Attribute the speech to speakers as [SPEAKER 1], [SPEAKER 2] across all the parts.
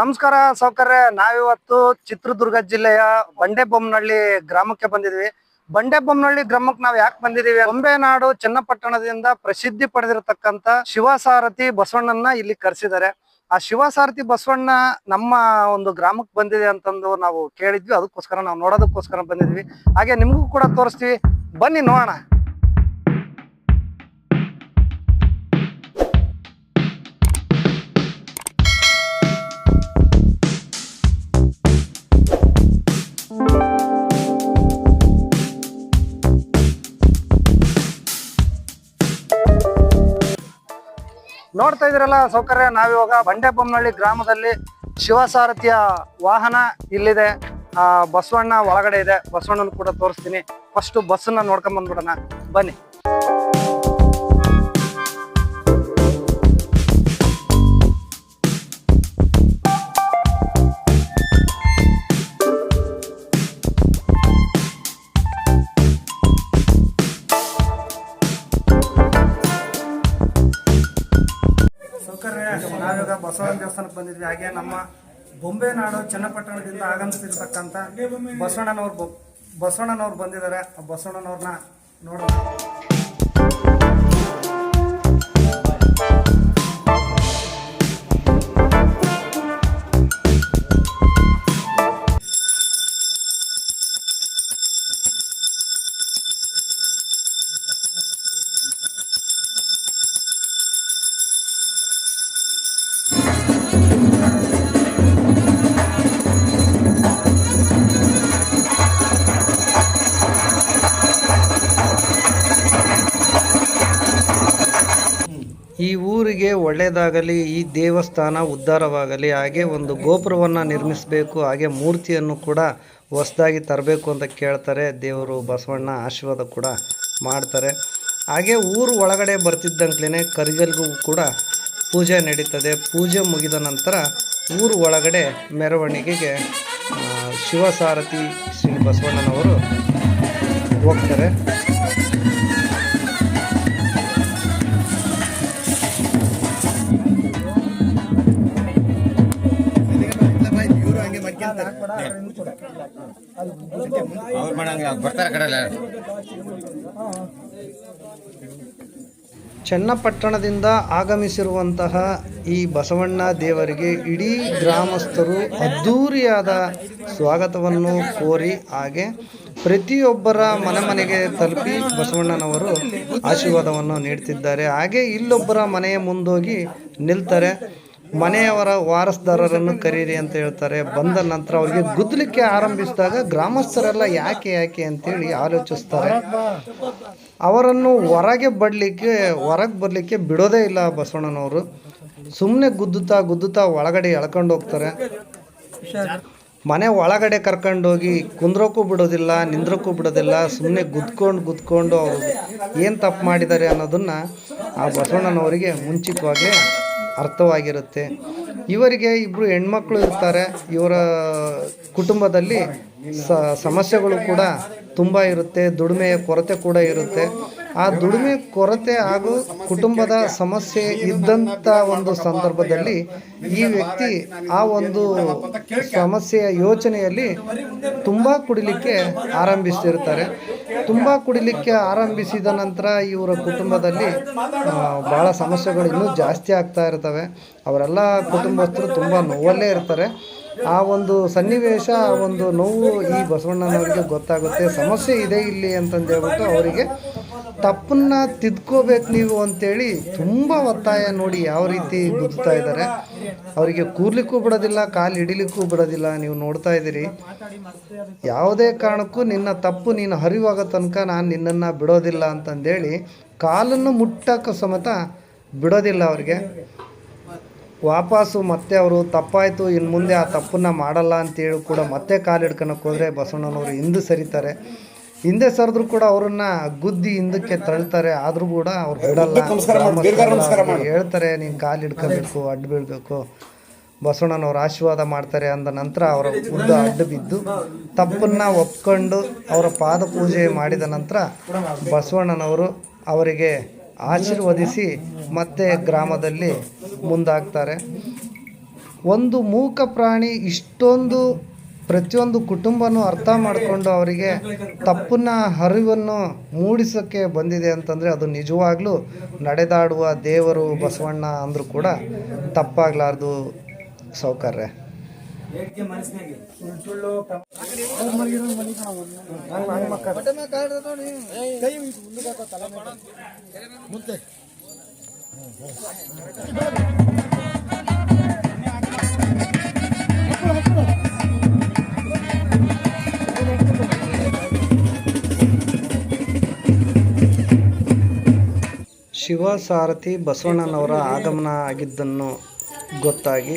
[SPEAKER 1] ನಮಸ್ಕಾರ ಸೌಕರ್ಯ. ನಾವಿವತ್ತು ಚಿತ್ರದುರ್ಗ ಜಿಲ್ಲೆಯ ಬಂಡೆಬೊಮ್ಮನಹಳ್ಳಿ ಗ್ರಾಮಕ್ಕೆ ಬಂದಿದ್ವಿ ಬಂಡೆಬೊಮ್ಮನಹಳ್ಳಿ ಗ್ರಾಮಕ್ಕೆ ನಾವು ಯಾಕೆ ಬಂದಿದೀವಿ ಬೊಂಬೆನಾಡು ಚನ್ನಪಟ್ಟಣದಿಂದ ಪ್ರಸಿದ್ಧಿ ಪಡೆದಿರತಕ್ಕಂತ ಶಿವಸಾರಥಿ ಬಸವಣ್ಣನ ಇಲ್ಲಿ ಕರೆಸಿದ್ದಾರೆ. ಆ ಶಿವಸಾರಥಿ ಬಸವಣ್ಣ ನಮ್ಮ ಒಂದು ಗ್ರಾಮಕ್ಕೆ ಬಂದಿದೆ ಅಂತಂದು ನಾವು ಕೇಳಿದ್ವಿ. ಅದಕ್ಕೋಸ್ಕರ ನಾವು ನೋಡೋದಕ್ಕೋಸ್ಕರ ಬಂದಿದ್ವಿ ಹಾಗೆ ನಿಮಗೂ ಕೂಡ ತೋರಿಸ್ತೀವಿ. ಬನ್ನಿ ನೋಡೋಣ. ನೋಡ್ತಾ ಇದ್ರಲ್ಲ ಸೌಕರ್ಯ, ನಾವಿವಾಗ ಬಂಡೆಬೊಮ್ಮನಹಳ್ಳಿ ಗ್ರಾಮದಲ್ಲಿ ಶಿವಸಾರಥಿಯ ವಾಹನ ಇಲ್ಲಿದೆ. ಆ, ಬಸವಣ್ಣ ಒಳಗಡೆ ಇದೆ. ಬಸವಣ್ಣನ ಕೂಡ ತೋರಿಸ್ತೀನಿ. ಫಸ್ಟ್ ಬಸ್ಸನ್ನ ನೋಡ್ಕೊಂಡ್ ಬಂದ್ಬಿಡೋಣ. ಬನ್ನಿ. ಬಂದಿದ್ವಿ ಹಾಗೆ ನಮ್ಮ ಬೊಂಬೆ ನಾಡು ಚನ್ನಪಟ್ಟಣದಿಂದ ಆಗಮಿಸಿರ್ತಕ್ಕಂಥ ಬಸವಣ್ಣನವ್ರು ಬಸವಣ್ಣನವ್ರು ಬಂದಿದ್ದಾರೆ. ಆ ಬಸವಣ್ಣನವ್ರನ್ನ ನೋಡೋಣ.
[SPEAKER 2] ಒಳ್ಳೆಯದಾಗಲಿ, ಈ ದೇವಸ್ಥಾನ ಉದ್ಧಾರವಾಗಲಿ, ಹಾಗೆ ಒಂದು ಗೋಪುರವನ್ನು ನಿರ್ಮಿಸಬೇಕು, ಹಾಗೆ ಮೂರ್ತಿಯನ್ನು ಕೂಡ ಹೊಸದಾಗಿ ತರಬೇಕು ಅಂತ ಕೇಳ್ತಾರೆ. ದೇವರು ಬಸವಣ್ಣ ಆಶೀರ್ವಾದ ಕೂಡ ಮಾಡ್ತಾರೆ. ಹಾಗೆ ಊರು ಒಳಗಡೆ ಬರ್ತಿದ್ದಂಗ್ಲೇ ಕರಿಗಲ್ಗೂ ಕೂಡ ಪೂಜೆ ನಡೀತದೆ. ಪೂಜೆ ಮುಗಿದ ನಂತರ ಊರು ಒಳಗಡೆ ಮೆರವಣಿಗೆಗೆ ಶಿವಸಾರಥಿ ಶ್ರೀ ಬಸವಣ್ಣನವರು ಹೋಗ್ತಾರೆ. ಚನ್ನಪಟ್ಟಣದಿಂದ ಆಗಮಿಸಿರುವಂತಹ ಈ ಬಸವಣ್ಣ ದೇವರಿಗೆ ಇಡೀ ಗ್ರಾಮಸ್ಥರು ಅದ್ಧೂರಿಯಾದ ಸ್ವಾಗತವನ್ನು ಕೋರಿ ಹಾಗೆ ಪ್ರತಿಯೊಬ್ಬರ ಮನೆ ಮನೆಗೆ ತಲುಪಿ ಬಸವಣ್ಣನವರು ಆಶೀರ್ವಾದವನ್ನು ನೀಡ್ತಿದ್ದಾರೆ. ಹಾಗೆ ಇಲ್ಲೊಬ್ಬರ ಮನೆಯ ಮುಂದೋಗಿ ನಿಲ್ತಾರೆ. ಮನೆಯವರ ವಾರಸ್ದಾರರನ್ನು ಕರೀರಿ ಅಂತ ಹೇಳ್ತಾರೆ. ಬಂದ ನಂತರ ಅವರಿಗೆ ಗುದ್ದಲಿಕ್ಕೆ ಆರಂಭಿಸಿದಾಗ ಗ್ರಾಮಸ್ಥರೆಲ್ಲ ಯಾಕೆ ಯಾಕೆ ಅಂತೇಳಿ ಆಲೋಚಿಸ್ತಾರೆ. ಅವರನ್ನು ಹೊರಗೆ ಬಡಲಿಕ್ಕೆ, ಹೊರಗೆ ಬರಲಿಕ್ಕೆ ಬಿಡೋದೇ ಇಲ್ಲ ಬಸವಣ್ಣನವರು. ಸುಮ್ಮನೆ ಗುದ್ದುತ್ತಾ ಗುದ್ದುತ್ತಾ ಒಳಗಡೆ ಎಳ್ಕೊಂಡು ಹೋಗ್ತಾರೆ. ಮನೆ ಒಳಗಡೆ ಕರ್ಕೊಂಡೋಗಿ ಕುಂದ್ರೋಕ್ಕೂ ಬಿಡೋದಿಲ್ಲ, ನಿಂದ್ರೋಕ್ಕೂ ಬಿಡೋದಿಲ್ಲ ಸುಮ್ಮನೆ ಗುದ್ಕೊಂಡು ಗುದ್ಕೊಂಡು ಅವರು ಏನು ತಪ್ಪು ಮಾಡಿದ್ದಾರೆ ಅನ್ನೋದನ್ನು ಆ ಬಸವಣ್ಣನವರಿಗೆ ಮುಂಚಿತವಾಗಲೇ ಅರ್ಥವಾಗಿರುತ್ತೆ. ಇವರಿಗೆ ಇಬ್ಬರು ಹೆಣ್ಮಕ್ಳು ಇರ್ತಾರೆ. ಇವರ ಕುಟುಂಬದಲ್ಲಿ ಸಮಸ್ಯೆಗಳು ಕೂಡ ತುಂಬ ಇರುತ್ತೆ. ದುಡಿಮೆಯ ಕೊರತೆ ಕೂಡ ಇರುತ್ತೆ. ಆ ದುಡಿಮೆ ಕೊರತೆ ಹಾಗೂ ಕುಟುಂಬದ ಸಮಸ್ಯೆ ಇದ್ದಂಥ ಒಂದು ಸಂದರ್ಭದಲ್ಲಿ ಈ ವ್ಯಕ್ತಿ ಆ ಒಂದು ಸಮಸ್ಯೆಯ ಯೋಚನೆಯಲ್ಲಿ ತುಂಬ ಕುಡಿಲಿಕ್ಕೆ ಆರಂಭಿಸಿರ್ತಾರೆ ತುಂಬ ಕುಡಿಲಿಕ್ಕೆ ಆರಂಭಿಸಿದ ನಂತರ ಇವರ ಕುಟುಂಬದಲ್ಲಿ ಭಾಳ ಸಮಸ್ಯೆಗಳು ಇನ್ನೂ ಜಾಸ್ತಿ ಆಗ್ತಾ ಇರ್ತವೆ. ಅವರೆಲ್ಲ ಕುಟುಂಬಸ್ಥರು ತುಂಬ ನೋವಲ್ಲೇ ಇರ್ತಾರೆ. ಆ ಒಂದು ಸನ್ನಿವೇಶ, ಆ ಒಂದು ನೋವು ಈ ಬಸವಣ್ಣನವರಿಗೆ ಗೊತ್ತಾಗುತ್ತೆ. ಸಮಸ್ಯೆ ಇದೆ ಇಲ್ಲಿ ಅಂತಂದೇಳ್ಬಿಟ್ಟು ಅವರಿಗೆ ತಪ್ಪನ್ನ ತಿದ್ಕೋಬೇಕು ನೀವು ಅಂತೇಳಿ ತುಂಬ ಒತ್ತಾಯ ನೋಡಿ ಯಾವ ರೀತಿ ಗುದ್ದುತ್ತಾ ಇದ್ದಾರೆ. ಅವರಿಗೆ ಕೂರ್ಲಿಕ್ಕೂ ಬಿಡೋದಿಲ್ಲ, ಕಾಲು ಹಿಡಿಲಿಕ್ಕೂ ಬಿಡೋದಿಲ್ಲ, ನೀವು ನೋಡ್ತಾ ಇದ್ದೀರಿ. ಯಾವುದೇ ಕಾರಣಕ್ಕೂ ನಿನ್ನ ತಪ್ಪು ನೀನು ಹರಿವಾಗ ತನಕ ನಾನು ನಿನ್ನನ್ನು ಬಿಡೋದಿಲ್ಲ ಅಂತಂದೇಳಿ ಕಾಲನ್ನು ಮುಟ್ಟಕ್ಕೆ ಸಮೇತ ಬಿಡೋದಿಲ್ಲ ಅವ್ರಿಗೆ. ವಾಪಸ್ಸು ಮತ್ತೆ ಅವರು ತಪ್ಪಾಯಿತು ಇನ್ನು ಮುಂದೆ ಆ ತಪ್ಪನ್ನು ಮಾಡಲ್ಲ ಅಂತೇಳಿ ಕೂಡ ಮತ್ತೆ ಕಾಲು ಹಿಡ್ಕೊಳಕ್ಕೆ ಹೋದರೆ ಬಸವಣ್ಣನವರು ಹಿಂದೆ ಸರಿತಾರೆ. ಹಿಂದೆ ಸರಿದ್ರು ಕೂಡ ಅವರನ್ನ ಗುದ್ದಿ ಹಿಂದಕ್ಕೆ ತಳ್ತಾರೆ ಆದರೂ ಕೂಡ ಅವ್ರು ಬಿಡಲ್ಲ. ಹೇಳ್ತಾರೆ ನೀನು ಕಾಲು ಹಿಡ್ಕೋಬೇಕು ಅಡ್ಡ ಬೀಳ್ಬೇಕು. ಬಸವಣ್ಣನವ್ರು ಆಶೀರ್ವಾದ ಮಾಡ್ತಾರೆ ಅಂದ ನಂತರ ಅವರ ಉದ್ದ ಅಡ್ಡ ಬಿದ್ದು ತಪ್ಪನ್ನ ಒಪ್ಕೊಂಡು ಅವರ ಪಾದ ಪೂಜೆ ಮಾಡಿದ ನಂತರ ಬಸವಣ್ಣನವರು ಅವರಿಗೆ ಆಶೀರ್ವದಿಸಿ ಮತ್ತೆ ಗ್ರಾಮದಲ್ಲಿ ಮುಂದಾಗ್ತಾರೆ. ಒಂದು ಮೂಕ ಪ್ರಾಣಿ ಇಷ್ಟೊಂದು ಪ್ರತಿಯೊಂದು ಕುಟುಂಬನೂ ಅರ್ಥ ಮಾಡಿಕೊಂಡು ಅವರಿಗೆ ತಪ್ಪನ್ನ ಅರಿವನ್ನು ಮೂಡಿಸೋಕ್ಕೆ ಬಂದಿದೆ ಅಂತಂದರೆ ಅದು ನಿಜವಾಗ್ಲೂ ನಡೆದಾಡುವ ದೇವರು ಬಸವಣ್ಣ ಅಂದರೂ ಕೂಡ ತಪ್ಪಾಗಲಾರ್ದು ಸೌಕರ್ಯ. ಶಿವಸಾರಥಿ ಬಸವಣ್ಣನವರ ಆಗಮನ ಆಗಿದ್ದನ್ನು ಗೊತ್ತಾಗಿ,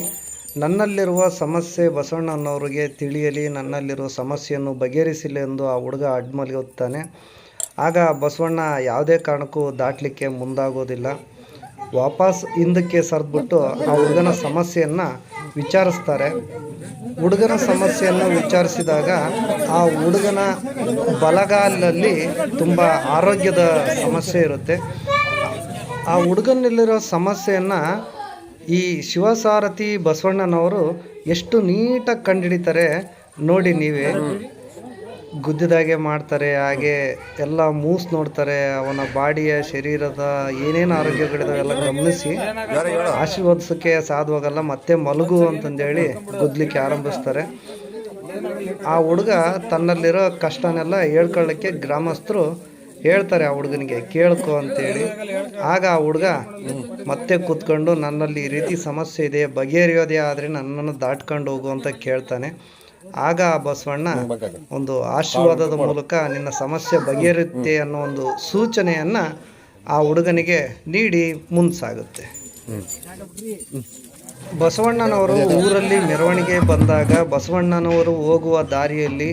[SPEAKER 2] ನನ್ನಲ್ಲಿರುವ ಸಮಸ್ಯೆ ಬಸವಣ್ಣನವರಿಗೆ ತಿಳಿಯಲಿ, ನನ್ನಲ್ಲಿರುವ ಸಮಸ್ಯೆಯನ್ನು ಬಗೆಹರಿಸಲಿ ಎಂದು ಆ ಹುಡುಗ ಅಡ್ಮಲಿಯುತ್ತಾನೆ. ಆಗ ಬಸವಣ್ಣ ಯಾವುದೇ ಕಾರಣಕ್ಕೂ ದಾಟಲಿಕ್ಕೆ ಮುಂದಾಗೋದಿಲ್ಲ. ವಾಪಸ್ ಹಿಂದಕ್ಕೆ ಸರಿದ್ಬಿಟ್ಟು ಆ ಹುಡುಗನ ಸಮಸ್ಯೆಯನ್ನು ವಿಚಾರಿಸ್ತಾರೆ. ಹುಡುಗನ ಸಮಸ್ಯೆಯನ್ನು ವಿಚಾರಿಸಿದಾಗ ಆ ಹುಡುಗನ ಬಲಗಾಲಲ್ಲಿ ತುಂಬ ಆರೋಗ್ಯದ ಸಮಸ್ಯೆ ಇರುತ್ತೆ. ಆ ಹುಡುಗನಲ್ಲಿರೋ ಸಮಸ್ಯೆಯನ್ನು ಈ ಶಿವಸಾರಥಿ ಬಸವಣ್ಣನವರು ಎಷ್ಟು ನೀಟಾಗಿ ಕಂಡುಹಿಡಿತಾರೆ ನೋಡಿ ನೀವೇ. ಗುದ್ದಿದಾಗೆ ಮಾಡ್ತಾರೆ, ಹಾಗೆ ಎಲ್ಲ ಮೂಸ್ ನೋಡ್ತಾರೆ, ಅವನ ಬಾಡಿಯ ಶರೀರದ ಏನೇನು ಆರೋಗ್ಯಗಳಿದಾವೆ ಎಲ್ಲ ಗಮನಿಸಿ. ಆಶೀರ್ವದಿಸೋಕ್ಕೆ ಸಾಧುವಾಗಲ್ಲ, ಮತ್ತೆ ಮಲಗು ಅಂತಂದೇಳಿ ಗುದ್ದಲಿಕ್ಕೆ ಆರಂಭಿಸ್ತಾರೆ. ಆ ಹುಡುಗ ತನ್ನಲ್ಲಿರೋ ಕಷ್ಟನೆಲ್ಲ ಹೇಳ್ಕೊಳ್ಳೋಕ್ಕೆ ಗ್ರಾಮಸ್ಥರು ಹೇಳ್ತಾರೆ ಆ ಹುಡುಗನಿಗೆ, ಕೇಳ್ಕೊ ಅಂತೇಳಿ. ಆಗ ಆ ಹುಡುಗ ಮತ್ತೆ ಕೂತ್ಕೊಂಡು, ನನ್ನಲ್ಲಿ ಈ ರೀತಿ ಸಮಸ್ಯೆ ಇದೆ, ಬಗೆಹರಿಯೋದೇ ಆದರೆ ನನ್ನನ್ನು ದಾಟ್ಕೊಂಡು ಹೋಗು ಅಂತ ಕೇಳ್ತಾನೆ. ಆಗ ಆ ಬಸವಣ್ಣ ಒಂದು ಆಶೀರ್ವಾದದ ಮೂಲಕ ನಿನ್ನ ಸಮಸ್ಯೆ ಬಗೆಹರುತ್ತೆ ಅನ್ನೋ ಒಂದು ಸೂಚನೆಯನ್ನು ಆ ಹುಡುಗನಿಗೆ ನೀಡಿ, ಮುಂದೆ ಬಸವಣ್ಣನವರು ಊರಲ್ಲಿ ಮೆರವಣಿಗೆ ಬಂದಾಗ ಬಸವಣ್ಣನವರು ಹೋಗುವ ದಾರಿಯಲ್ಲಿ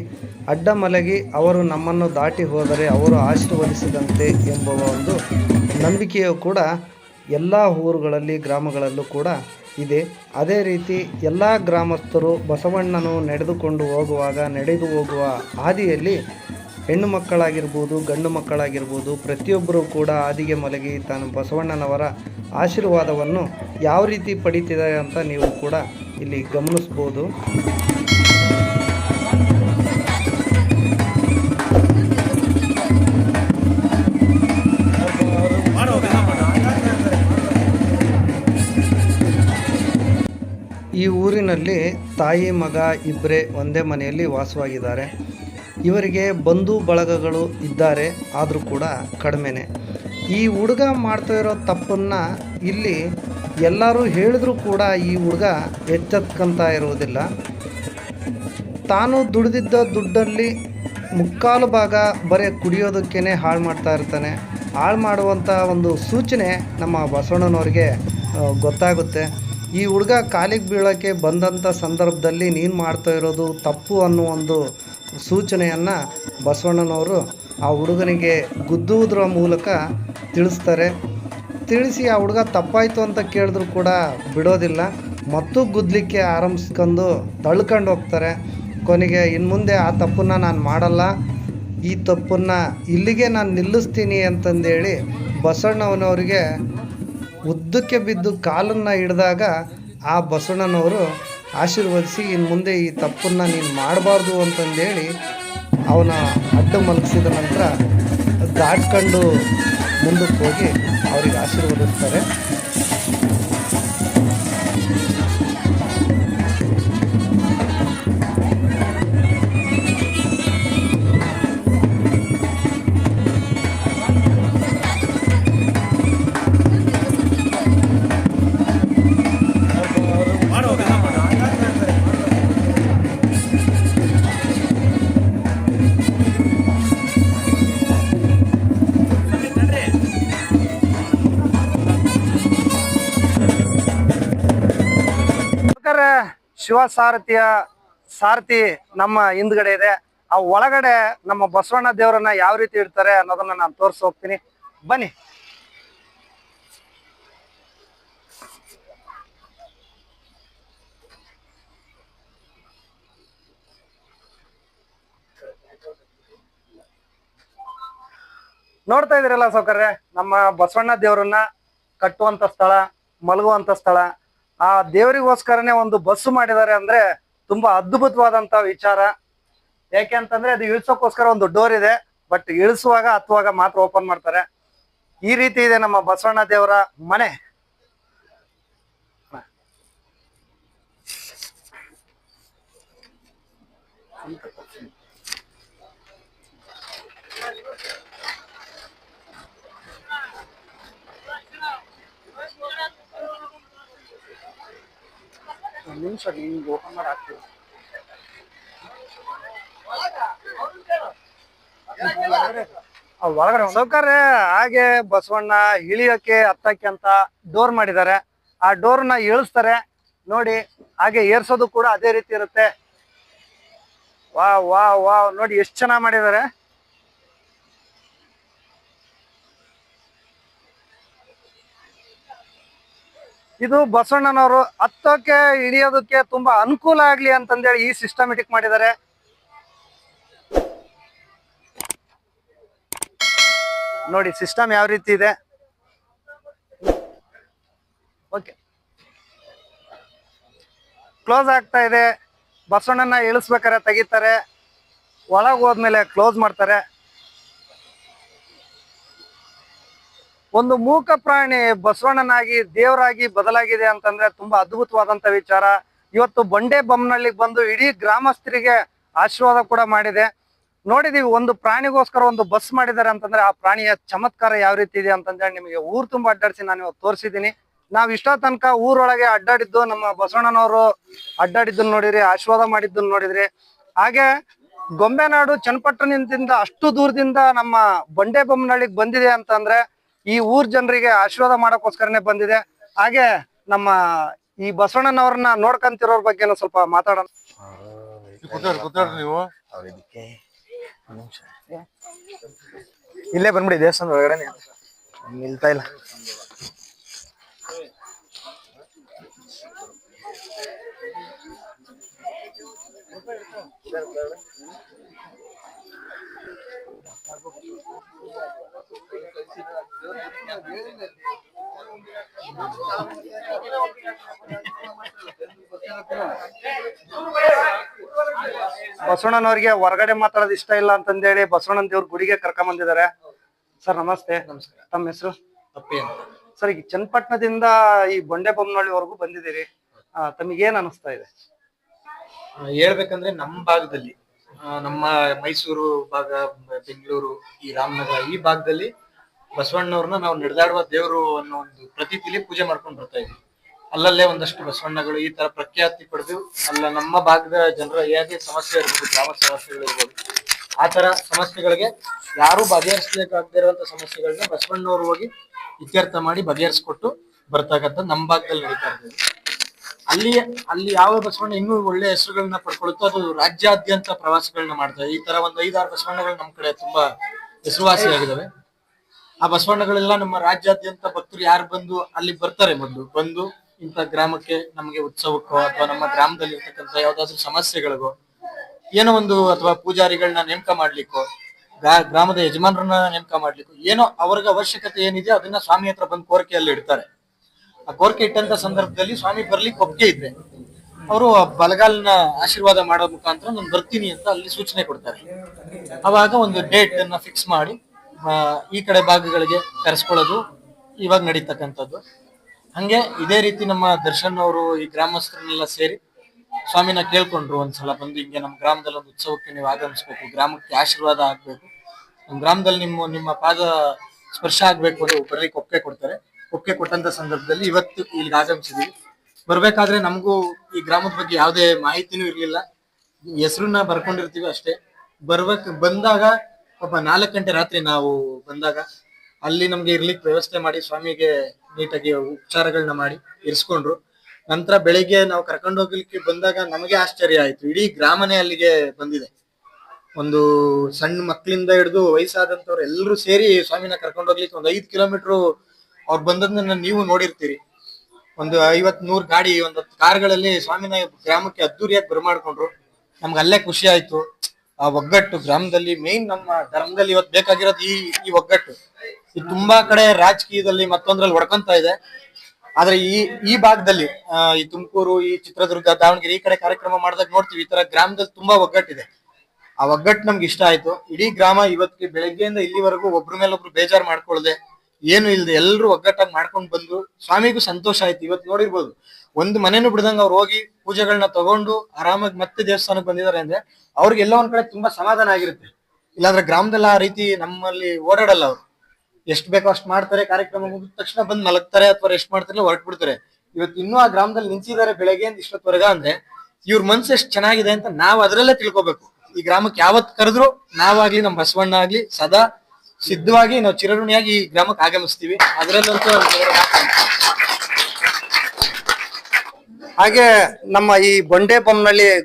[SPEAKER 2] ಅಡ್ಡ ಮಲಗಿ ಅವರು ನಮ್ಮನ್ನು ದಾಟಿ ಹೋದರೆ ಅವರು ಆಶೀರ್ವದಿಸಿದಂತೆ ಎಂಬ ಒಂದು ನಂಬಿಕೆಯು ಕೂಡ ಎಲ್ಲ ಊರುಗಳಲ್ಲಿ, ಗ್ರಾಮಗಳಲ್ಲೂ ಕೂಡ ಇದೆ. ಅದೇ ರೀತಿ ಎಲ್ಲ ಗ್ರಾಮಸ್ಥರು ಬಸವಣ್ಣನು ನಡೆದುಕೊಂಡು ಹೋಗುವಾಗ, ನಡೆದು ಹೋಗುವ ಹಾದಿಯಲ್ಲಿ ಹೆಣ್ಣು ಮಕ್ಕಳಾಗಿರ್ಬೋದು, ಗಂಡು ಮಕ್ಕಳಾಗಿರ್ಬೋದು, ಪ್ರತಿಯೊಬ್ಬರೂ ಕೂಡ ಆದಿಗೆ ಮಲಗಿ ತಾನು ಬಸವಣ್ಣನವರ ಆಶೀರ್ವಾದವನ್ನು ಯಾವ ರೀತಿ ಪಡಿತಿದ್ದಾರೆ ಅಂತ ನೀವು ಕೂಡ ಇಲ್ಲಿ ಗಮನಿಸ್ಬೋದು. ಈ ಊರಿನಲ್ಲಿ ತಾಯಿ, ಮಗ ಇಬ್ಬರೇ ಒಂದೇ ಮನೆಯಲ್ಲಿ ವಾಸವಾಗಿದ್ದಾರೆ. ಇವರಿಗೆ ಬಂಧು ಬಳಗಗಳು ಇದ್ದಾರೆ, ಆದರೂ ಕೂಡ ಕಡಿಮೆನೆ. ಈ ಹುಡುಗ ಮಾಡ್ತಾ ಇರೋ ತಪ್ಪನ್ನು ಇಲ್ಲಿ ಎಲ್ಲರೂ ಹೇಳಿದ್ರೂ ಕೂಡ ಈ ಹುಡುಗ ಎಚ್ಚೆತ್ಕೊಂತ ಇರುವುದಿಲ್ಲ ತಾನು ದುಡಿದಿದ್ದ ದುಡ್ಡಲ್ಲಿ ಮುಕ್ಕಾಲು ಭಾಗ ಬರೀ ಕುಡಿಯೋದಕ್ಕೇ ಹಾಳು ಮಾಡ್ತಾ ಇರ್ತಾನೆ. ಹಾಳು ಮಾಡುವಂಥ ಒಂದು ಸೂಚನೆ ನಮ್ಮ ಬಸವಣ್ಣನವ್ರಿಗೆ ಗೊತ್ತಾಗುತ್ತೆ. ಈ ಹುಡುಗ ಕಾಲಿಗೆ ಬೀಳೋಕ್ಕೆ ಬಂದಂಥ ಸಂದರ್ಭದಲ್ಲಿ ನೀನು ಮಾಡ್ತಾ ಇರೋದು ತಪ್ಪು ಅನ್ನೋ ಒಂದು ಸೂಚನೆಯನ್ನು ಬಸವಣ್ಣನವರು ಆ ಹುಡುಗನಿಗೆ ಗುದ್ದುವುದರ ಮೂಲಕ ತಿಳಿಸ್ತಾರೆ. ತಿಳಿಸಿ ಆ ಹುಡುಗ ತಪ್ಪಾಯಿತು ಅಂತ ಕೇಳಿದ್ರು ಕೂಡ ಬಿಡೋದಿಲ್ಲ. ಮತ್ತು ಗುದ್ದಲಿಕ್ಕೆ ಆರಂಭಿಸ್ಕೊಂಡು ತಳ್ಕೊಂಡು ಹೋಗ್ತಾರೆ. ಕೊನೆಗೆ ಇನ್ನು ಮುಂದೆ ಆ ತಪ್ಪನ್ನು ನಾನು ಮಾಡಲ್ಲ. ಈ ತಪ್ಪನ್ನು ಇಲ್ಲಿಗೆ ನಾನು ನಿಲ್ಲಿಸ್ತೀನಿ ಅಂತಂದೇಳಿ ಬಸವಣ್ಣವನವರಿಗೆ ಉದ್ದಕ್ಕೆ ಬಿದ್ದು ಕಾಲನ್ನು ಹಿಡಿದಾಗ ಆ ಬಸವಣ್ಣನವರು ಆಶೀರ್ವದಿಸಿ ಇನ್ನು ಮುಂದೆ ಈ ತಪ್ಪನ್ನು ನೀನು ಮಾಡಬಾರ್ದು ಅಂತಂದೇಳಿ ಅವನ ಅಡ್ಡ ಮಲಗಿಸಿದ ನಂತರ ದಾಟ್ಕೊಂಡು ಮುಂದಕ್ಕೆ ಹೋಗಿ ಅವರಿಗೆ ಆಶೀರ್ವದಿಸ್ತಾರೆ.
[SPEAKER 1] ಶಿವ ಸಾರಥಿಯ ಸಾರಥಿ ನಮ್ಮ ಹಿಂದ್ಗಡೆ ಇದೆ. ಆ ಒಳಗಡೆ ನಮ್ಮ ಬಸವಣ್ಣ ದೇವರನ್ನ ಯಾವ ರೀತಿ ಇಡ್ತಾರೆ ಅನ್ನೋದನ್ನ ನಾನು ತೋರಿಸಿ ಹೋಗ್ತೀನಿ. ಬನ್ನಿ. ನೋಡ್ತಾ ಇದ್ರಲ್ಲ ಸೌಕರ್ಯ, ನಮ್ಮ ಬಸವಣ್ಣ ದೇವರನ್ನ ಕಟ್ಟುವಂತ ಸ್ಥಳ, ಮಲಗುವಂತ ಸ್ಥಳ ಆ ದೇವರಿಗೋಸ್ಕರನೇ ಒಂದು ಬಸ್ಸು ಮಾಡಿದ್ದಾರೆ ಅಂದ್ರೆ ತುಂಬಾ ಅದ್ಭುತವಾದಂತ ವಿಚಾರ. ಯಾಕೆ ಅಂತಂದ್ರೆ ಅದು ಇಳಿಸೋಕ್ಕೋಸ್ಕರ ಒಂದು ಡೋರ್ ಇದೆ ಬಟ್ ಇಳಿಸುವಾಗ ಹತ್ತುವಾಗ ಮಾತ್ರ ಓಪನ್ ಮಾಡ್ತಾರೆ. ಈ ರೀತಿ ಇದೆ ನಮ್ಮ ಬಸವಣ್ಣ ದೇವರ ಮನೆ. ಒಂದ್ ನಿಮಿಷ ನಿಮ್ಗೆ ಓಪನ್ ಮಾಡಿ ಒಳಗಡೆ ಸೌಕರ್ಯ, ಹಾಗೆ ಬಸವಣ್ಣ ಇಳಿಯೋಕೆ ಹತ್ತಕ್ಕೆ ಅಂತ ಡೋರ್ ಮಾಡಿದ್ದಾರೆ. ಆ ಡೋರ್ನ ಇಳಿಸ್ತಾರೆ. ನೋಡಿ, ಹಾಗೆ ಏರ್ಸೋದು ಕೂಡ ಅದೇ ರೀತಿ ಇರುತ್ತೆ. ವಾ ವಾ ವಾ, ನೋಡಿ, ಎಷ್ಟು ಚೆನ್ನಾಗಿ ಮಾಡಿದ್ದಾರೆ. ಇದು ಬಸವಣ್ಣನವರು ಹತ್ತಕ್ಕೆ ಹಿಡಿಯೋದಕ್ಕೆ ತುಂಬಾ ಅನುಕೂಲ ಆಗ್ಲಿ ಅಂತಂದೇಳಿ ಈ ಸಿಸ್ಟಮೆಟಿಕ್ ಮಾಡಿದ್ದಾರೆ. ನೋಡಿ ಸಿಸ್ಟಮ್ ಯಾವ ರೀತಿ ಇದೆ? ಓಕೆ ಕ್ಲೋಸ್ ಆಗ್ತಾ ಇದೆ. ಬಸವಣ್ಣನ ಇಳಿಸ್ಬೇಕಾರೆ ತೆಗಿತಾರೆ. ಒಳಗೆ ಹೋದ್ಮೇಲೆ ಕ್ಲೋಸ್ ಮಾಡ್ತಾರೆ. ಒಂದು ಮೂಕ ಪ್ರಾಣಿ ಬಸವಣ್ಣನಾಗಿ ದೇವರಾಗಿ ಬದಲಾಗಿದೆ ಅಂತಂದ್ರೆ ತುಂಬಾ ಅದ್ಭುತವಾದಂತ ವಿಚಾರ. ಇವತ್ತು ಬಂಡೆ ಬೊಮ್ಮನಹಳ್ಳಿಗೆ ಬಂದು ಇಡೀ ಗ್ರಾಮಸ್ಥರಿಗೆ ಆಶೀರ್ವಾದ ಕೂಡ ಮಾಡಿದೆ. ನೋಡಿದೀವಿ, ಒಂದು ಪ್ರಾಣಿಗೋಸ್ಕರ ಒಂದು ಬಸ್ ಮಾಡಿದ್ದಾರೆ ಅಂತಂದ್ರೆ ಆ ಪ್ರಾಣಿಯ ಚಮತ್ಕಾರ ಯಾವ ರೀತಿ ಇದೆ ಅಂತಂದ್ರೆ ನಿಮಗೆ ಊರು ತುಂಬಾ ಅಡ್ಡಾಡಿಸಿ ನಾನು ಇವತ್ತು ತೋರಿಸಿದ್ದೀನಿ. ನಾವ್ ಇಷ್ಟ ತನಕ ಊರೊಳಗೆ ಅಡ್ಡಾಡಿದ್ದು ನಮ್ಮ ಬಸವಣ್ಣನವರು ಅಡ್ಡಾಡಿದ್ದನ್ನ ನೋಡಿದ್ರಿ, ಆಶೀರ್ವಾದ ಮಾಡಿದ್ದನ್ನ ನೋಡಿದ್ರಿ. ಹಾಗೆ ಗೊಂಬೆನಾಡು ಚನ್ನಪಟ್ಟಣದಿಂದ ಅಷ್ಟು ದೂರದಿಂದ ನಮ್ಮ ಬಂಡೆ ಬೊಮ್ಮನಹಳ್ಳಿಗೆ ಬಂದಿದೆ ಅಂತಂದ್ರೆ ಈ ಊರ್ ಜನರಿಗೆ ಆಶೀರ್ವಾದ ಮಾಡೋಕ್ಕೋಸ್ಕರನೇ ಬಂದಿದೆ. ಹಾಗೆ ನಮ್ಮ ಈ ಬಸವಣ್ಣನವ್ರನ್ನ ನೋಡ್ಕಂತಿರೋರ್ ಬಗ್ಗೆ ಸ್ವಲ್ಪ ಮಾತಾಡೋಣ. ಇಲ್ಲೇ ಬಂದ್ಬಿಡಿ, ದೇವಸ್ಥಾನದ ಒಳಗಡೆ ನಿಲ್ತಾ ಇಲ್ಲ. ಬಸವಣ್ಣನವ್ರಿಗೆ ಹೊರಗಡೆ ಮಾತಾಡೋದು ಇಷ್ಟ ಇಲ್ಲ ಅಂತಂದೇಳಿ ಬಸವಣ್ಣನ ದೇವ್ರ ಗುಡಿಗೆ ಕರ್ಕೊಂಡ್ ಬಂದಿದ್ದಾರೆ ಸರ್ ನಮಸ್ತೆ. ನಮಸ್ಕಾರ. ತಮ್ಮ ಹೆಸರು? ಸರ್ ಈ ಚನ್ನಪಟ್ಟಣದಿಂದ ಈ ಬಂಡೆ ಬೊಮ್ಮನಹಳ್ಳಿವರೆಗೂ ಬಂದಿದ್ದೀರಿ ತಮಗೇನ್ ಅನಿಸ್ತಾ ಇದೆ?
[SPEAKER 3] ಹೇಳ್ಬೇಕಂದ್ರೆ ನಮ್ಮ ಭಾಗದಲ್ಲಿ ನಮ್ಮ ಮೈಸೂರು ಭಾಗ, ಬೆಂಗಳೂರು, ಈ ರಾಮನಗರ, ಈ ಭಾಗದಲ್ಲಿ ಬಸವಣ್ಣವ್ರನ್ನ ನಾವು ನಡೆದಾಡುವ ದೇವರು ಅನ್ನೋ ಒಂದು ಪ್ರತೀತಿಲಿ ಪೂಜೆ ಮಾಡ್ಕೊಂಡು ಬರ್ತಾ ಇದ್ವಿ. ಅಲ್ಲಲ್ಲೇ ಒಂದಷ್ಟು ಬಸವಣ್ಣಗಳು ಈ ತರ ಪ್ರಖ್ಯಾತಿ ಪಡೆದು ಅಲ್ಲ ನಮ್ಮ ಭಾಗದ ಜನರ ಯಾವುದೇ ಸಮಸ್ಯೆ ಇರ್ಬೋದು, ಗ್ರಾಮ ಸಮಸ್ಯೆಗಳು ಇರ್ಬೋದು. ಆ ತರ ಸಮಸ್ಯೆಗಳಿಗೆ ಯಾರು ಬಗೆಹರಿಸಬೇಕಾಗದೇ ಇರುವಂತ ಸಮಸ್ಯೆಗಳನ್ನ ಬಸವಣ್ಣವ್ರು ಹೋಗಿ ಇತ್ಯರ್ಥ ಮಾಡಿ ಬಗೆಹರಿಸ್ಕೊಟ್ಟು ಬರ್ತಕ್ಕಂಥ ನಮ್ಮ ಭಾಗದಲ್ಲಿ ನಡೀತಾ ಇರ್ತದೆ ಅಲ್ಲಿ ಅಲ್ಲಿ ಯಾವ ಬಸವಣ್ಣ ಇನ್ನೂ ಒಳ್ಳೆ ಹೆಸರುಗಳನ್ನ ಪಡ್ಕೊಳುತ್ತೋ ಅದು ರಾಜ್ಯಾದ್ಯಂತ ಪ್ರವಾಸಗಳನ್ನ ಮಾಡ್ತಾರೆ ಈ ತರ ಒಂದ್ ಐದಾರು ಬಸವಣ್ಣಗಳು ನಮ್ಮ ಕಡೆ ತುಂಬಾ ಹೆಸರುವಾಸಿ ಹೆಸರುವಾಸಿಯಾಗಿದ್ದಾವೆ ಆ ಬಸವಣ್ಣಗಳೆಲ್ಲ ನಮ್ಮ ರಾಜ್ಯಾದ್ಯಂತ ಭಕ್ತರು ಯಾರು ಬಂದು ಅಲ್ಲಿ ಬರ್ತಾರೆ ಮೊದಲು? ಬಂದು ಇಂತ ಗ್ರಾಮಕ್ಕೆ ನಮಗೆ ಉತ್ಸವಕ್ಕೋ ಅಥವಾ ನಮ್ಮ ಗ್ರಾಮದಲ್ಲಿ ಇರ್ತಕ್ಕಂಥ ಯಾವ್ದಾದ್ರು ಸಮಸ್ಯೆಗಳಿಗೋ, ಏನೋ ಒಂದು ಅಥವಾ ಪೂಜಾರಿಗಳನ್ನ ನೇಮಕ ಮಾಡ್ಲಿಕ್ಕೋ, ಗ್ರಾ- ಗ್ರಾಮದ ಯಜಮಾನರನ್ನ ನೇಮಕ ಮಾಡ್ಲಿಕ್ಕೋ, ಏನೋ ಅವ್ರಿಗೆ ಅವಶ್ಯಕತೆ ಏನಿದೆ ಅದನ್ನ ಸ್ವಾಮಿ ಹತ್ರ ಬಂದು ಕೋರಿಕೆಯಲ್ಲಿ ಇಡ್ತಾರೆ. ಆ ಕೋರಿಕೆ ಇಟ್ಟಂತ ಸಂದರ್ಭದಲ್ಲಿ ಸ್ವಾಮಿ ಬರ್ಲಿಕ್ಕೆ ಒಪ್ಪಿಗೆ ಇದ್ರೆ ಅವರು ಬಲಗಾಲಿನ ಆಶೀರ್ವಾದ ಮಾಡೋ ಮುಖಾಂತರ ನಾನು ಬರ್ತೀನಿ ಅಂತ ಅಲ್ಲಿ ಸೂಚನೆ ಕೊಡ್ತಾರೆ. ಅವಾಗ ಒಂದು ಡೇಟ್ ಅನ್ನ ಫಿಕ್ಸ್ ಮಾಡಿ ಈ ಕಡೆ ಭಾಗಗಳಿಗೆ ಕರೆಸ್ಕೊಳ್ಳೋದು, ಇವಾಗ ನಡೀತಕ್ಕಂಥದ್ದು. ಹಂಗೆ ಇದೇ ರೀತಿ ನಮ್ಮ ದರ್ಶನ್ ಅವರು ಈ ಗ್ರಾಮಸ್ಥರನ್ನೆಲ್ಲ ಸೇರಿ ಸ್ವಾಮಿನ ಕೇಳ್ಕೊಂಡ್ರು ಒಂದ್ಸಲ ಬಂದು, ಹಿಂಗೆ ನಮ್ಮ ಗ್ರಾಮದಲ್ಲಿ ಒಂದು ಉತ್ಸವಕ್ಕೆ ನೀವು ಆಗಮಿಸ್ಬೇಕು, ಗ್ರಾಮಕ್ಕೆ ಆಶೀರ್ವಾದ ಆಗ್ಬೇಕು, ನಮ್ಮ ಗ್ರಾಮದಲ್ಲಿ ನಿಮ್ಮ ನಿಮ್ಮ ಪಾದ ಸ್ಪರ್ಶ ಆಗ್ಬೇಕು ಅಂತ ಬರ್ಲಿಕ್ಕೆ ಒಪ್ಪಿಗೆ ಕೊಡ್ತಾರೆ. ಒಪ್ಪಿಗೆ ಕೊಟ್ಟಂತ ಸಂದರ್ಭದಲ್ಲಿ ಇವತ್ತು ಇಲ್ಲಿಗೆ ಆಗಮಿಸಿದೀವಿ. ಬರ್ಬೇಕಾದ್ರೆ ನಮಗೂ ಈ ಗ್ರಾಮದ ಬಗ್ಗೆ ಯಾವುದೇ ಮಾಹಿತಿನೂ ಇರ್ಲಿಲ್ಲ. ಹೆಸರನ್ನ ಬರ್ಕೊಂಡಿರ್ತೀವಿ ಅಷ್ಟೇ. ಬರ್ಬೇಕ್, ಬಂದಾಗ ಒಬ್ಬ ನಾಲ್ಕು ಗಂಟೆ ರಾತ್ರಿ ನಾವು ಬಂದಾಗ ಅಲ್ಲಿ ನಮ್ಗೆ ಇರ್ಲಿಕ್ಕೆ ವ್ಯವಸ್ಥೆ ಮಾಡಿ, ಸ್ವಾಮಿಗೆ ನೀಟಾಗಿ ಉಪಚಾರಗಳನ್ನ ಮಾಡಿ ಇರಿಸ್ಕೊಂಡ್ರು. ನಂತರ ಬೆಳಿಗ್ಗೆ ನಾವು ಕರ್ಕೊಂಡು ಹೋಗ್ಲಿಕ್ಕೆ ಬಂದಾಗ ನಮಗೆ ಆಶ್ಚರ್ಯ ಆಯ್ತು. ಇಡೀ ಗ್ರಾಮನೇ ಅಲ್ಲಿಗೆ ಬಂದಿದೆ. ಒಂದು ಸಣ್ಣ ಮಕ್ಕಳಿಂದ ಹಿಡಿದು ವಯಸ್ಸಾದಂತವ್ರು ಎಲ್ಲರೂ ಸೇರಿ ಸ್ವಾಮಿನ ಕರ್ಕೊಂಡು ಹೋಗ್ಲಿಕ್ಕೆ ಒಂದು ಐದು ಕಿಲೋಮೀಟರ್ ಅವ್ರು ಬಂದದನ್ನ ನೀವು ನೋಡಿರ್ತೀರಿ. ಒಂದು ಐವತ್ ನೂರ್ ಗಾಡಿ, ಒಂದ್ ಹತ್ತು ಕಾರ್ಗಳಲ್ಲಿ ಸ್ವಾಮಿನ ಗ್ರಾಮಕ್ಕೆ ಅದ್ದೂರಿಯಾಗಿ ಬರಮಾಡ್ಕೊಂಡ್ರು ನಮ್ಗೆ ಅಲ್ಲೇ ಖುಷಿ ಆಯ್ತು. ಆ ಒಗ್ಗಟ್ಟು ಗ್ರಾಮದಲ್ಲಿ ಮೇನ್ ನಮ್ಮ ಧರ್ಮದಲ್ಲಿ ಇವತ್ ಬೇಕಾಗಿರೋದು ಈ ಈ ಒಗ್ಗಟ್ಟು. ಇದು ತುಂಬಾ ಕಡೆ ರಾಜಕೀಯದಲ್ಲಿ ಮತ್ತೊಂದ್ರಲ್ಲಿ ಹೊಡ್ಕೊಂತ ಇದೆ. ಆದ್ರೆ ಈ ಈ ಭಾಗದಲ್ಲಿ ಈ ತುಮಕೂರು, ಈ ಚಿತ್ರದುರ್ಗ, ದಾವಣಗೆರೆ ಈ ಕಡೆ ಕಾರ್ಯಕ್ರಮ ಮಾಡಿದಾಗ ನೋಡ್ತೀವಿ, ಈ ತರ ಗ್ರಾಮದಲ್ಲಿ ತುಂಬಾ ಒಗ್ಗಟ್ಟಿದೆ. ಆ ಒಗ್ಗಟ್ಟು ನಮ್ಗೆ ಇಷ್ಟ ಆಯ್ತು. ಇಡೀ ಗ್ರಾಮ ಇವತ್ತಿಗೆ ಬೆಳಗ್ಗೆಯಿಂದ ಇಲ್ಲಿವರೆಗೂ ಒಬ್ರ ಮೇಲೊಬ್ರು ಬೇಜಾರು ಮಾಡ್ಕೊಳ್ದೆ ಏನು ಇಲ್ದೆ ಎಲ್ಲರೂ ಒಗ್ಗಟ್ಟಾಗಿ ಮಾಡ್ಕೊಂಡು ಬಂದು ಸ್ವಾಮಿಗೂ ಸಂತೋಷ ಆಯ್ತು ಇವತ್ತು ನೋಡಿರ್ಬೋದು. ಒಂದು ಮನೆನೂ ಬಿಡ್ದಂಗ ಅವ್ರು ಹೋಗಿ ಪೂಜೆಗಳನ್ನ ತಗೊಂಡು ಆರಾಮಾಗಿ ಮತ್ತೆ ದೇವಸ್ಥಾನಕ್ಕೆ ಬಂದಿದ್ದಾರೆ ಅಂದ್ರೆ ಅವ್ರಿಗೆ ಎಲ್ಲ ಒಂದ್ ಕಡೆ ತುಂಬಾ ಸಮಾಧಾನ ಆಗಿರುತ್ತೆ. ಇಲ್ಲಾಂದ್ರೆ ಗ್ರಾಮದಲ್ಲಿ ಆ ರೀತಿ ನಮ್ಮಲ್ಲಿ ಓಡಾಡಲ್ಲ ಅವ್ರು. ಎಷ್ಟು ಬೇಕೋ ಅಷ್ಟು ಮಾಡ್ತಾರೆ, ಕಾರ್ಯಕ್ರಮ ಮುಗಿದ ತಕ್ಷಣ ಬಂದು ಮಲಗ್ತಾರೆ ಅಥವಾ ರೆಸ್ಟ್ ಮಾಡ್ತಾರೆ ಹೊರಟು ಬಿಡ್ತಾರೆ ಇವತ್ತು ಇನ್ನೂ ಆ ಗ್ರಾಮದಲ್ಲಿ ನಿಂತಿದ್ದಾರೆ ಬೆಳಗ್ಗೆಯಿಂದ ಇಷ್ಟೊತ್ತವರೆಗ ಅಂದ್ರೆ ಇವ್ರ ಮನ್ಸು ಎಷ್ಟು ಚೆನ್ನಾಗಿದೆ ಅಂತ ನಾವ್ ಅದ್ರಲ್ಲೇ ತಿಳ್ಕೊಬೇಕು. ಈ ಗ್ರಾಮಕ್ಕೆ ಯಾವತ್ ಕರೆದ್ರು ನಾವಾಗ್ಲಿ ನಮ್ಮ ಬಸವಣ್ಣ ಆಗ್ಲಿ ಸದಾ ಸಿದ್ಧವಾಗಿ ನಾವು ಚಿರಋಣಿಯಾಗಿ ಈ ಗ್ರಾಮಕ್ಕೆ ಆಗಮಿಸ್ತೀವಿ. ಅದ್ರಲ್ಲಂತೂ
[SPEAKER 1] ಹಾಗೆ ನಮ್ಮ ಈ ಬಂಡೆ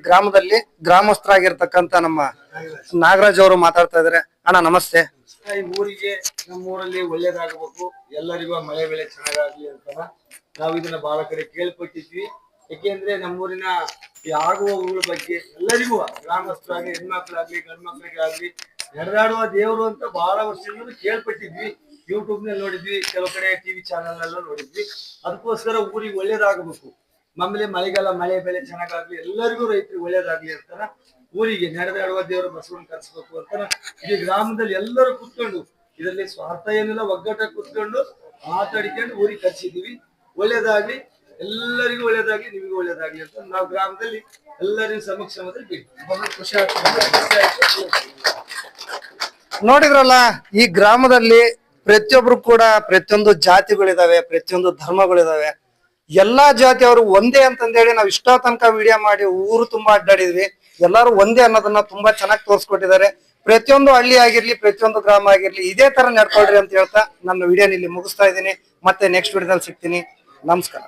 [SPEAKER 1] ಗ್ರಾಮದಲ್ಲಿ ಗ್ರಾಮಸ್ಥರಾಗಿರ್ತಕ್ಕಂತ ನಮ್ಮ ನಾಗರಾಜ್ ಅವರು ಮಾತಾಡ್ತಾ ಇದಾರೆ ಅಣ್ಣ, ನಮಸ್ತೆ.
[SPEAKER 3] ಈ ಊರಿಗೆ, ನಮ್ಮ ಊರಲ್ಲಿ ಒಳ್ಳೇದಾಗಬೇಕು ಎಲ್ಲರಿಗೂ ಮಳೆ ಬೆಳೆ ಚೆನ್ನಾಗಾಗ್ಲಿ ಅಂತ ನಾವು ಇದನ್ನ ಬಹಳ ಕಡೆ ಕೇಳ್ಪಟ್ಟಿದ್ವಿ ಯಾಕೆಂದ್ರೆ ನಮ್ಮೂರಿನ ಈ ಊರ ಬಗ್ಗೆ ಎಲ್ಲರಿಗೂ ಗ್ರಾಮಸ್ಥರಾಗ್ಲಿ, ಹೆಣ್ಮಕ್ಳಾಗ್ಲಿ ಗಂಡ್ಮಕ್ಳಿಗೆ ಆಗ್ಲಿ ನಡೆದಾಡುವ ದೇವರು ಅಂತ ಬಹಳ ವರ್ಷದಿಂದ ಕೇಳ್ಪಟ್ಟಿದ್ವಿ. ಯೂಟ್ಯೂಬ್ನಲ್ಲಿ ನೋಡಿದ್ವಿ, ಕೆಲವು ಕಡೆ ಟಿವಿ ಚಾನೆಲ್ ಎಲ್ಲ ನೋಡಿದ್ವಿ. ಅದಕ್ಕೋಸ್ಕರ ಊರಿಗೆ ಒಳ್ಳೇದಾಗಬೇಕು. ಮಾಮೇಲೆ ಮಳೆಗಾಲ, ಮಳೆ, ಬೆಳೆ ಚೆನ್ನಾಗಾಗ್ಲಿ, ಎಲ್ಲರಿಗೂ ರೈತರಿಗೆ ಒಳ್ಳೇದಾಗ್ಲಿ ಅಂತಾನ ಊರಿಗೆ ನಡೆದಾಡುವ ದೇವರು ಬಸವಣ್ಣ ಕರೆಸ್ಬೇಕು ಅಂತಾನ ಈ ಗ್ರಾಮದಲ್ಲಿ ಎಲ್ಲರೂ ಕೂತ್ಕೊಂಡು, ಇದರಲ್ಲಿ ಸ್ವಾರ್ಥ ಏನಿಲ್ಲ ಒಗ್ಗಟ್ಟ ಕೂತ್ಕೊಂಡು ಮಾತಾಡಿಕೊಂಡು ಊರಿಗೆ ಕರ್ಸಿದೀವಿ ಒಳ್ಳೇದಾಗ್ಲಿ. ಎಲ್ಲರಿಗೂ ಒಳ್ಳೇದಾಗಿ ನಿಮಗೂ ಒಳ್ಳೇದಾಗ್ಲಿ ಅಂತ ನಾವು ಗ್ರಾಮದಲ್ಲಿ ಎಲ್ಲರಿಗೂ ಬಿಟ್ಟು ಬಹಳ ಖುಷಿ ಆಗ್ತದೆ.
[SPEAKER 1] ನೋಡಿದ್ರಲ್ಲ, ಈ ಗ್ರಾಮದಲ್ಲಿ ಪ್ರತಿಯೊಬ್ರು ಕೂಡ ಪ್ರತಿಯೊಂದು ಜಾತಿಗಳಿದಾವೆ, ಪ್ರತಿಯೊಂದು ಧರ್ಮಗಳಿದಾವೆ. ಎಲ್ಲಾ ಜಾತಿಯವರು ಒಂದೇ ಅಂತಂದೇಳಿ ನಾವು ಇಷ್ಟ ತನಕ ವಿಡಿಯೋ ಮಾಡಿ ಊರು ತುಂಬಾ ಅಡ್ಡಾಡಿದ್ವಿ. ಎಲ್ಲಾರು ಒಂದೇ ಅನ್ನೋದನ್ನ ತುಂಬಾ ಚೆನ್ನಾಗಿ ತೋರಿಸ್ಕೊಟ್ಟಿದ್ದಾರೆ. ಪ್ರತಿಯೊಂದು ಹಳ್ಳಿ ಆಗಿರ್ಲಿ, ಪ್ರತಿಯೊಂದು ಗ್ರಾಮ ಆಗಿರ್ಲಿ, ಇದೇ ತರ ನಡ್ಕೊಳ್ರಿ ಅಂತ ಹೇಳ್ತಾ ನನ್ನ ವಿಡಿಯೋನ ಇಲ್ಲಿ ಮುಗಿಸ್ತಾ ಇದ್ದೀನಿ. ಮತ್ತೆ ನೆಕ್ಸ್ಟ್ ವಿಡಿಯೋದಲ್ಲಿ ಸಿಗ್ತೀನಿ. ನಮಸ್ಕಾರ.